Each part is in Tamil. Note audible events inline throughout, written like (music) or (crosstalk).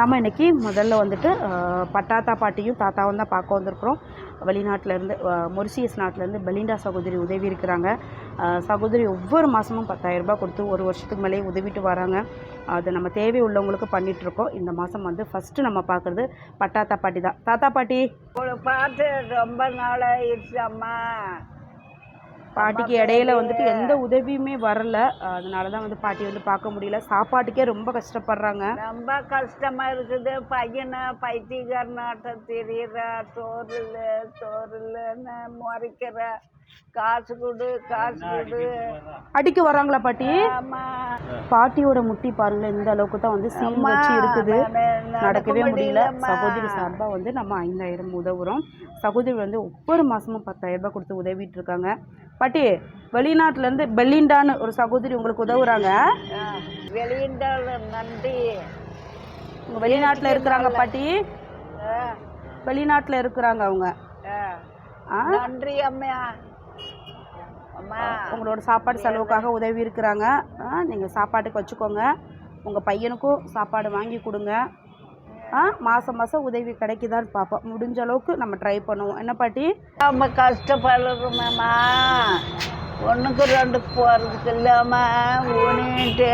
நம்ம இன்றைக்கி முதல்ல வந்துட்டு பட்டாத்தா பாட்டியும் தாத்தாவும் தான் பார்க்க வந்திருக்கிறோம். வெளிநாட்டிலேருந்து மொரிசியஸ் நாட்டிலேருந்து பெலிண்டா சகோதரி உதவி இருக்கிறாங்க. சகோதரி ஒவ்வொரு மாதமும் பத்தாயிரரூபா கொடுத்து ஒரு வருஷத்துக்கு மேலேயே உதவிட்டு வராங்க. அது நம்ம தேவை உள்ளவங்களுக்கு பண்ணிகிட்ருக்கோம் இந்த மாதம் வந்து ஃபஸ்ட்டு நம்ம பார்க்குறது பட்டாத்தா பாட்டி தான். தாத்தா பாட்டி! உங்களை பார்த்து ரொம்ப நாளாக அம்மா. பாட்டிக்கு இடையில வந்துட்டு எந்த உதவியுமே வரல. அதனால தான் வந்து பாட்டி வந்து பார்க்க முடியல. சாப்பாட்டுக்கே ரொம்ப கஷ்டப்படுறாங்க. ரொம்ப கஷ்டமா இருக்குது. பையனை பைத்தியக்காரனாட்டம் தெரியுற சோறு இல்லை சோறு இல்லைன்னு முறைக்கிற. காசு கொடு காசு கொடு. அடிக்க வராங்களா பாட்டி? ஆமா. பாட்டியோட முட்டி பாருங்களேன் இந்த அளவுக்கு தான் வந்து அம்மா, வச்சு இருக்குது. நடக்கவே நடக்க முடியல. சகோதரி சார்பா வந்து நம்ம ஐந்தாயிரம் உதவுறோம். சகோதரி வந்து ஒவ்வொரு மாசமும் பத்தாயிரம் ரூபாய் கொடுத்து உதவிட்டு இருக்காங்க. பாட்டி வெளிநாட்டுல இருந்து பெலிண்டான்னு ஒரு சகோதரி உங்களுக்கு உதவுறாங்க. வெளியிண்டால் நன்றி. உங்க வெளிநாட்டுல இருக்கிறாங்க பாட்டி? வெளிநாட்டுல இருக்கிறாங்க அவங்க? நன்றி அம்மா அம்மா உங்களோட சாப்பாடு செலவுக்காக உதவி இருக்கிறாங்க ஆ, நீங்க சாப்பாட்டுக்கு வச்சுக்கோங்க. உங்க பையனுக்கும் சாப்பாடு வாங்கி கொடுங்க. ஆ மாசம் மாசம் உதவி கிடைக்குதான்னு பார்ப்போம். முடிஞ்ச அளவுக்கு நம்ம ட்ரை பண்ணுவோம். என்ன பாட்டி? நம்ம கஷ்டப்படுறோமேம்மா ஒன்றுக்கு ரெண்டுக்கு போகிறதுக்கு இல்லாமல் ஊனிட்டு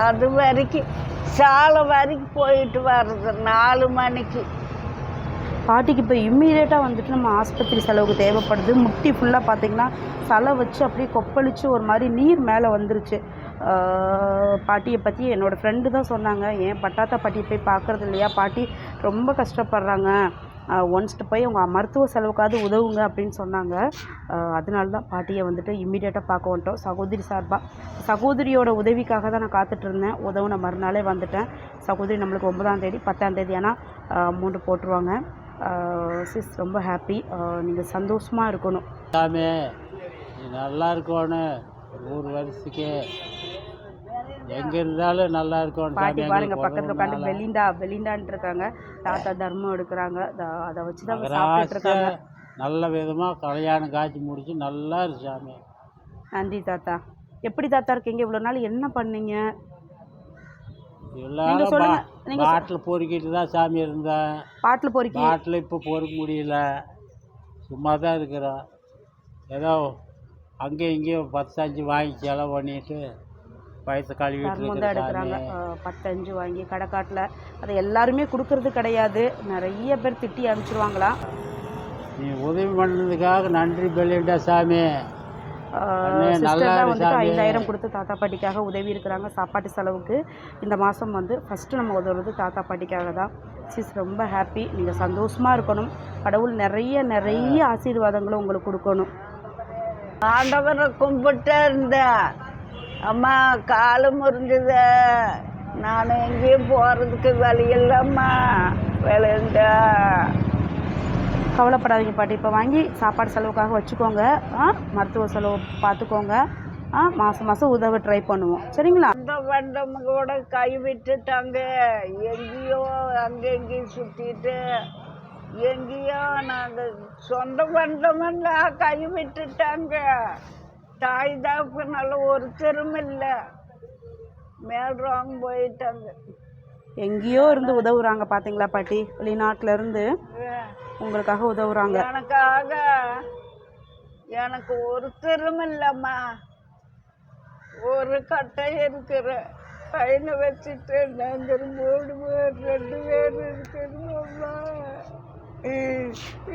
அது வரைக்கும் சாலை வரைக்கும் போயிட்டு வர்றது நாலு மணிக்கு. பாட்டிக்கு இப்போ இம்மீடியட்டாக வந்துட்டு நம்ம ஆஸ்பத்திரி செலவுக்கு தேவைப்படுது. முட்டி ஃபுல்லாக பார்த்தீங்கன்னா சலை வச்சு அப்படியே கொப்பளிச்சு ஒரு மாதிரி நீர் மேலே வந்துருச்சு. பாட்டியை பற்றி என்னோடய ஃப்ரெண்டு தான் சொன்னாங்க. ஏன் பட்டாத்தா பாட்டியை போய் பார்க்குறது இல்லையா? பாட்டி ரொம்ப கஷ்டப்படுறாங்க. ஒன்ஸ்ட்டு போய் அவங்க மருத்துவ செலவுக்காவது உதவுங்க அப்படின்னு சொன்னாங்க. அதனால தான் பாட்டியை வந்துட்டு இம்மிடியேட்டாக பார்க்க வந்துட்டோம். சகோதரி சார்பாக சகோதரியோட உதவிக்காக தான் நான் காத்துட்டு இருந்தேன். உதவுன மறுநாளே வந்துட்டேன். சகோதரி நம்மளுக்கு ஒன்பதாம் தேதி பத்தாம் தேதி ஆனால் அமௌண்ட்டு போட்டுருவாங்க. சிஸ் ரொம்ப ஹாப்பி நீங்கள் சந்தோஷமாக இருக்கணும். நீ நல்லா இருக்கணும் நூறு வருஷத்துக்கு எங்க இருந்தாலும் நல்லா இருக்கணும் பாட்டி பாருங்க பக்கத்தில் உட்காந்து. பெலிண்டா பெலிண்டான்ட்டு இருக்காங்க தாத்தா தர்மம் எடுக்கிறாங்க. அதை வச்சு தான் இருக்காங்க. நல்ல விதமா கல்யாணம் காட்சி முடிச்சு நல்லா இருக்கு சாமி. நன்றி தாத்தா. எப்படி தாத்தா இருக்கீங்க? இவ்வளோ நாள் என்ன பண்ணீங்க? எல்லாரும் பாட்டில் பொறுக்கிட்டு தான் சாமி இருந்தேன் பாட்டில் பொறுக்கி. பாட்டில் இப்போ பொறுக்க முடியல. சும்மா தான் இருக்கிறோம். ஏதோ அங்கேயும் இங்கேயும் பத்து அஞ்சு வாங்கி செலவு பண்ணிட்டு வயசு கழுவிட்டு எடுக்கிறாங்க? பத்தஞ்சு வாங்கி கடைக்காட்டில் அதை எல்லாருமே கொடுக்கறது கிடையாது. நிறைய பேர் திட்டி அனுப்பிச்சிருவாங்களாம். நீ உதவி பண்ணதுக்காக நன்றி பெல்லிண்டா சாமி. சிஸ்டர் தான் வந்துட்டு. ஐந்தாயிரம் கொடுத்து தாத்தா பாட்டிக்காக உதவி இருக்கிறாங்க. சாப்பாட்டு செலவுக்கு இந்த மாதம் வந்து ஃபஸ்ட்டு நம்ம உதவுறது தாத்தா பாட்டிக்காக தான். சிஸ் ரொம்ப ஹாப்பி நீங்கள் சந்தோஷமாக இருக்கணும். கடவுள் நிறைய நிறைய ஆசீர்வாதங்களும் உங்களுக்கு கொடுக்கணும். ஆண்டவரை கும்பிட்டே இருந்தேன் அம்மா காலு முறிஞ்சத. நான் எங்கேயும் போகிறதுக்கு வழி இல்லைம்மா. விளையாண்டா கவலைப்படாதீங்க பாட்டி. இப்போ வாங்கி சாப்பாடு செலவுக்காக வச்சுக்கோங்க. ஆ மருத்துவ செலவு பார்த்துக்கோங்க ஆ மாதம் மாதம் உதவ ட்ரை பண்ணுவோம். சரிங்களா? அந்த வண்டம் கூட கை விட்டுட்டாங்க. எங்கேயோ அங்கே எங்கேயும் சுற்றிட்டு எங்கேயோ நாங்கள் சொந்த பந்தமெல்லாம் கை விட்டுட்டாங்க. தாய் தாப்புனால ஒருத்தரும் இல்லை. மேல்றாங்க போயிட்டாங்க. எங்கேயோ இருந்து உதவுறாங்க பார்த்தீங்களா பாட்டி? வெளிநாட்டுல இருந்து. உங்களுக்காக உதவுறாங்க. எனக்காக எனக்கு ஒருத்தரும் இல்லைம்மா. ஒரு கட்டை இருக்கிற பையனை வச்சுட்டு நாங்கள் மூணு பேர் ரெண்டு பேர் இருக்கிறோம்மா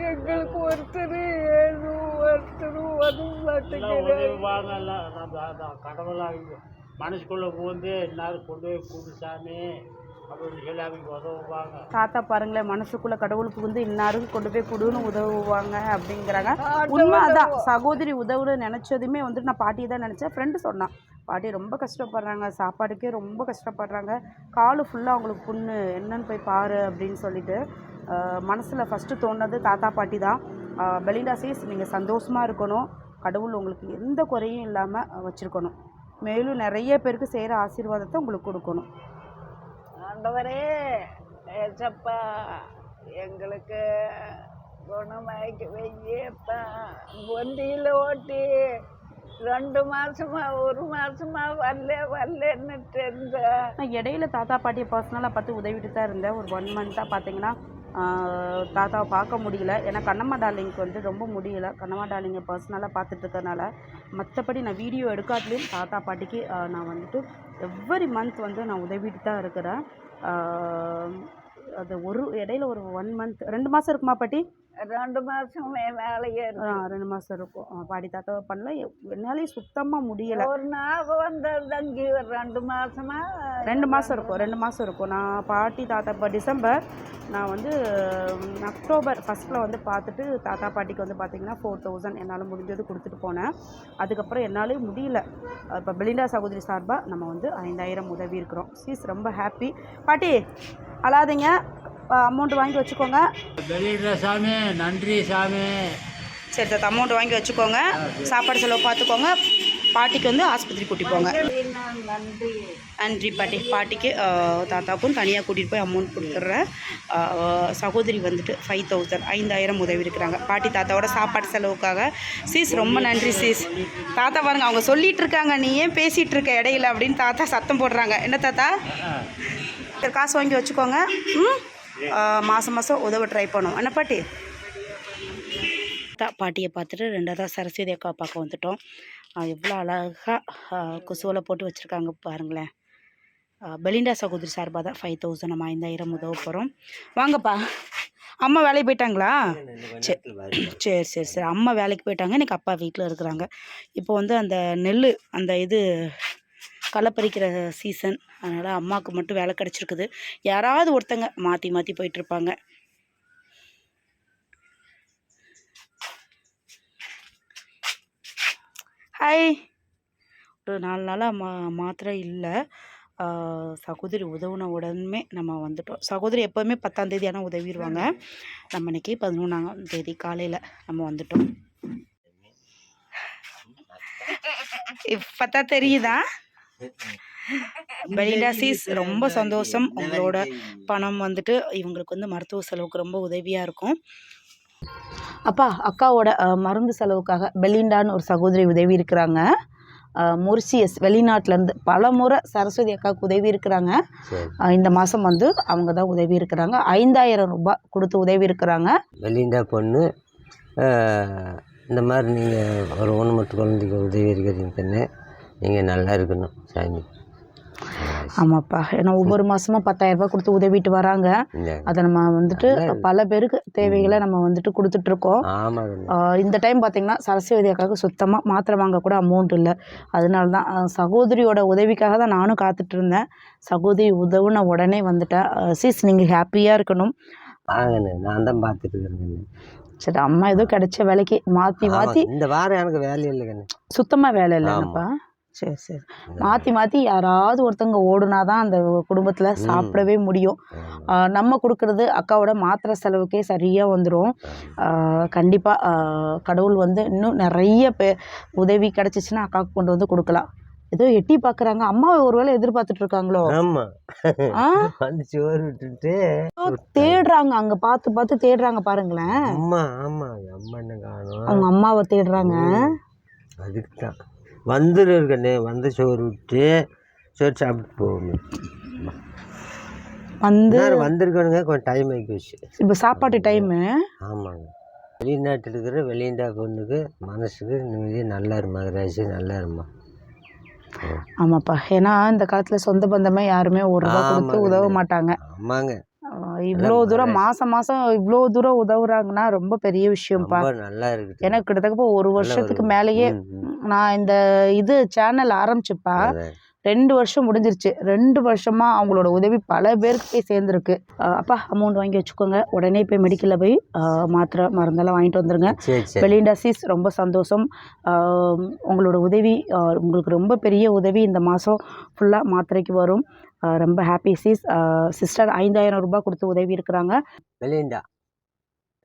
எங்களுக்கு ஒருத்தர் ஏழும் ஒருத்தர் உதவ மாட்டேங்கிறாங்க வாங்கல கடவுளாக மனசுக்குள்ளே பூந்து எல்லாரும் கொண்டு போய் கூடு சாமி. தாத்தா பாருங்களேன் மனசுக்குள்ள கடவுள் புகுந்து இன்னாரும் கொண்டு போய் கொடுன்னு உதவுவாங்க அப்படிங்கிறாங்க. உண்மை அதான் சகோதரி உதவுன்னு நினச்சதுமே வந்துட்டு நான் பாட்டியை தான் நினச்சேன். ஃப்ரெண்டு சொன்னான். பாட்டி ரொம்ப கஷ்டப்படுறாங்க. சாப்பாடுக்கே ரொம்ப கஷ்டப்படுறாங்க. காலு ஃபுல்லாக அவங்களுக்கு புண்ணு. என்னன்னு போய் பாரு அப்படின்னு சொல்லிட்டு மனசில் ஃபஸ்ட்டு தோணுனது தாத்தா பாட்டி தான். பெலிண்டா சீஸ் நீங்கள் சந்தோஷமாக இருக்கணும். கடவுள் உங்களுக்கு எந்த குறையும் இல்லாமல் வச்சுருக்கணும். மேலும் நிறைய பேருக்கு செய்கிற ஆசீர்வாதத்தை உங்களுக்கு கொடுக்கணும். ஆண்டவரே ஏசப்பா எங்களுக்கு குணமாக்கி வையப்பா. வண்டியில் ஓட்டி ரெண்டு மாசமா ஒரு மாசமா வரல வரலன்னுட்டு இருந்தேன் நான் இடையில தாத்தா பாட்டியை பர்சனலாக பார்த்து உதவிட்டு தான் இருந்தேன். ஒரு ஒன் மந்த்தாக பார்த்தீங்கன்னா தாத்தாவை பார்க்க முடியல. ஏன்னா கண்ணம்மா டார்லிங்க்கு வந்து ரொம்ப முடியல. கண்ணம்மா டார்லிங்கை பர்சனலாக பார்த்துட்ருக்கறனால மற்றபடி நான் வீடியோ எடுக்காட்டிலையும் தாத்தா பாட்டிக்கு நான் வந்துட்டு எவ்வரி மந்த் வந்து நான் உதவிட்டு தான் இருக்கிறேன். அது ஒரு இடையில ஒரு ஒன் மந்த் ரெண்டு மாதம் இருக்குமா பாட்டி? ரெண்டு மாசம் வேலையே ரெண்டு மாதம் இருக்கும். ஆ, பாட்டி தாத்தாவை பண்ணல. என்னாலே சுத்தமாக முடியலை. ஒரு நாள் வந்து தங்கி ஒரு ரெண்டு மாசமா ரெண்டு மாதம் இருக்கும். ரெண்டு மாதம் இருக்கும். நான் பாட்டி தாத்தா இப்போ டிசம்பர் நான் வந்து அக்டோபர் ஃபஸ்ட்டில் வந்து பார்த்துட்டு தாத்தா பாட்டிக்கு வந்து பார்த்திங்கன்னா ஃபோர் தௌசண்ட் என்னால் முடிஞ்சது கொடுத்துட்டு போனேன். அதுக்கப்புறம் என்னாலே முடியல. இப்போ பெலிண்டா சகோதரி சார்பாக நம்ம வந்து ஐந்தாயிரம் உதவி இருக்கிறோம். சீஸ் ரொம்ப ஹாப்பி பாட்டி அழாதீங்க. அமௌண்ட் வாங்கி வச்சுக்கோங்க. வெளியிடுற சாமி நன்றி சாமி. சரி தாத்தா அமௌண்ட் வாங்கி வச்சுக்கோங்க. சாப்பாடு செலவு பார்த்துக்கோங்க. பாட்டிக்கு வந்து ஆஸ்பத்திரி கூட்டி போங்க. நன்றி. நன்றி பாட்டி. பாட்டிக்கு ஆஹ், தாத்தாவுக்கும் தனியாக கூட்டிகிட்டு போய் அமௌண்ட் கொடுத்துட்றேன் சகோதரி வந்துட்டு ஃபைவ் தௌசண்ட் ஐந்தாயிரம் உதவி இருக்கிறாங்க. பாட்டி தாத்தாவோட சாப்பாடு செலவுக்காக. சீஸ் ரொம்ப நன்றி சீஸ். தாத்தா பாருங்க அவங்க சொல்லிட்டு இருக்காங்க. நீ ஏன் பேசிகிட்டு இருக்க இடையில அப்படின்னு தாத்தா சத்தம் போடுறாங்க. என்ன தாத்தா? காசு வாங்கி வச்சுக்கோங்க. ம்? மாதம் மாதம் உதவ ட்ரை பண்ணுவோம். என்ன பாட்டி? தா பாட்டியை பார்த்துட்டு ரெண்டாவதாக சரஸ்வதி அக்கா பார்க்க வந்துட்டோம். எவ்வளோ அழகாக கொசுவலை போட்டு வச்சுருக்காங்க பாருங்களேன். பெலிண்டா சகோதரி சார்பாக தான் ஃபைவ் தௌசண்ட் நம்ம ஐந்தாயிரம் உதவ போகிறோம் வாங்கப்பா. அம்மா வேலைக்கு போயிட்டாங்களா? சரி சரி சரி சரி. அம்மா வேலைக்கு போயிட்டாங்க. எனக்கு அப்பா வீட்டில் இருக்கிறாங்க. இப்போ வந்து அந்த நெல் அந்த இது களை பறிக்கிற சீசன் அதனால் அம்மாவுக்கு மட்டும் வேலை கிடச்சிருக்குது. யாராவது ஒருத்தங்க மாற்றி மாற்றி போயிட்டுருப்பாங்க. ஹாய் ஒரு நாலு நாளாக மா மாத்திரை இல்லை. சகோதரி உதவுன உடனே நம்ம வந்துட்டோம். சகோதரி எப்போவுமே பத்தாந்தேதி ஆனால் உதவிடுவாங்க நம்ம இன்னைக்கு பதினொன்றாம் தேதி காலையில் நம்ம வந்துட்டோம். (laughs) இப்போத்தான் தெரியுதா? (laughs) பெலிண்டா சீஸ் ரொம்ப சந்தோஷம். உங்களோட பணம் வந்துட்டு இவங்களுக்கு வந்து மருத்துவ செலவுக்கு ரொம்ப உதவியாக இருக்கும். அப்பா அக்காவோட மருந்து செலவுக்காக பெலிண்டான்னு ஒரு சகோதரி உதவி இருக்கிறாங்க. மொரிசியஸ் வெளிநாட்டிலேருந்து பல முறை சரஸ்வதி அக்காவுக்கு உதவி இருக்கிறாங்க. இந்த மாதம் வந்து அவங்க தான் உதவி இருக்கிறாங்க. ஐந்தாயிரம் ரூபாய் கொடுத்து உதவி இருக்கிறாங்க. வெளியிண்டா பொண்ணு இந்த மாதிரி நீங்கள் ஒரு ஊனமுற்ற குழந்தைக்கு உதவி இருக்கிறீங்க நீங்கள் நல்லா இருக்கணும் சாமி. ஆமாப்பா. ஏன்னா ஒவ்வொரு மாதமும் பத்தாயிரம் ரூபாய் கொடுத்து உதவிட்டு வராங்க. அதை நம்ம வந்துட்டு பல பேருக்கு தேவைகளை நம்ம வந்துட்டு கண்ணு ஆஹ் இந்த டைம் பார்த்தீங்கன்னா சரஸ்வதி அக்காவுக்கு சுத்தமாக மாத்திரை வாங்க கூட அமௌண்ட் இல்லை. அதனால தான் சகோதரியோட உதவிக்காக தான் நானும் காத்துட்டு இருந்தேன். சகோதரி உதவுன உடனே வந்துட்டேன் சீஸ் நீங்கள் ஹாப்பியாக இருக்கணும். நான் தான் பார்த்துட்டு இருக்கிறேன் கண்ணு சரி அம்மா ஏதோ கிடைச்ச வேலைக்கு மாற்றி மாற்றி இந்த வாரம் எனக்கு வேலை இல்லை கண்ணு சுத்தமாக வேலை இல்லைங்கப்பா சரி சரி. மாற்றி மாற்றி யாராவது ஒருத்தவங்க ஓடுனா தான் அந்த குடும்பத்தில் சாப்பிடவே முடியும். நம்ம கொடுக்கறது அக்காவோட மாத்திரை செலவுக்கே சரியாக வந்துடும் கண்டிப்பாக கடவுள் வந்து இன்னும் நிறைய பே உதவி கிடச்சிச்சின்னா அக்காவுக்கு கொண்டு வந்து கொடுக்கலாம். ஏதோ எட்டி பார்க்குறாங்க அம்மாவை ஒருவேளை எதிர்பார்த்துட்டு இருக்காங்களோ தேடுறாங்க. அங்கே பார்த்து பார்த்து தேடுறாங்க பாருங்களேன். அவங்க அம்மாவை தேடுறாங்க. அதுக்கு தான் கண்ணு. வந்து சோறு விட்டு சோறு சாப்பிட்டு போகணும். வந்து வந்திருக்கணுங்க. கொஞ்சம் டைம் ஆகி போச்சு இப்போ சாப்பாட்டு டைமு ஆமாங்க. வெளிநாட்டில் இருக்கிற வெளியிண்டா பொண்ணுக்கு மனசுக்கு நிம்மதியாக நல்லா இருமா மகராசி நல்லா இருமா? ஆமாப்பா. ஏன்னா இந்த காலத்தில் சொந்த பந்தமே யாருமே ஒரு ரூபா கொடுத்து. உதவ மாட்டாங்க. ஆமாங்க. இவ்வளோ தூரம் மாதம் மாதம் இவ்வளோ தூரம் உதவுறாங்கன்னா ரொம்ப பெரிய விஷயம்ப்பா நல்லா இருக்குது எனக்கு கிட்டத்தட்ட ஒரு வருஷத்துக்கு மேலேயே. நான் இந்த இது சேனல் ஆரம்பிச்சுப்பா. ரெண்டு வருஷம் முடிஞ்சிருச்சு. ரெண்டு வருஷமா அவங்களோட உதவி பல பேருக்கு போய் சேர்ந்துருக்கு. அப்பா அமௌண்ட் வாங்கி வச்சுக்கோங்க. உடனே போய் மெடிக்கலில் போய் மாத்திரை மருந்தெல்லாம் வாங்கிட்டு வந்துருங்க. சரி சரி. பெலிண்டா சீஸ் ரொம்ப சந்தோஷம். உங்களோட உதவி உங்களுக்கு ரொம்ப பெரிய உதவி இந்த மாதம் ஃபுல்லாக மாத்திரைக்கு வரும். ரொம்ப ஹாப்பி சீஸ் சிஸ்டர் ஐந்தாயிரம் ரூபாய் கொடுத்து உதவி இருக்கிறாங்க. வெளியிண்டா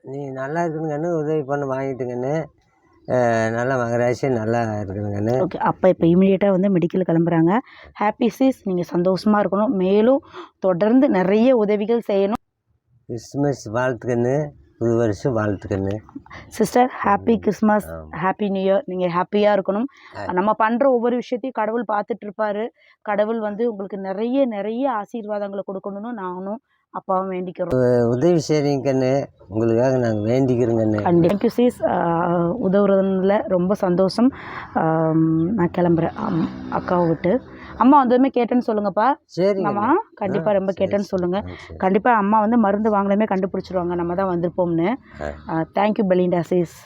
நீ நல்லா இருக்கணுங்கன்னு உதவி பண்ண வாங்கிட்டுங்கன்னு. நல்லா மகராசி நல்லா இருக்கணுங்கன்னு. ஓகே அப்போ இப்போ இமீடியட்டாக வந்து மெடிக்கல் கிளம்புறாங்க. ஹாப்பி சீஸ் நீங்கள் சந்தோஷமாக இருக்கணும். மேலும் தொடர்ந்து நிறைய உதவிகள் செய்யணும். கிறிஸ்துமஸ் வாழ்த்துக்கன்னு புது வருஷம் வாழ்த்துக்கண்ணு sister happy Christmas happy new year நீங்கள் ஹாப்பியாக இருக்கணும். நம்ம பண்ணுற ஒவ்வொரு விஷயத்தையும் கடவுள் பார்த்துட்டு இருப்பாரு. கடவுள் வந்து உங்களுக்கு நிறைய நிறைய ஆசீர்வாதங்களை கொடுக்கணும்னு நானும் அப்பாவும் வேண்டிக்கிறோம். உதவி செய்கிறீங்க கண்ணு உங்களுக்காக நாங்கள் கண்டி தேங்க்யூ சீஸ் உதவுறதுல ரொம்ப சந்தோஷம். நான் கிளம்புறேன். அக்காவை விட்டு. அம்மா வந்ததுமே கேட்டேன்னு சொல்லுங்கப்பா. சரி அம்மா கண்டிப்பாக ரொம்ப கேட்டேன்னு சொல்லுங்கள் கண்டிப்பாக அம்மா வந்து மருந்து வாங்கலாமே கண்டுபிடிச்சிருவாங்க. நம்ம தான் வந்திருப்போம்னு. Thank you Belinda cheese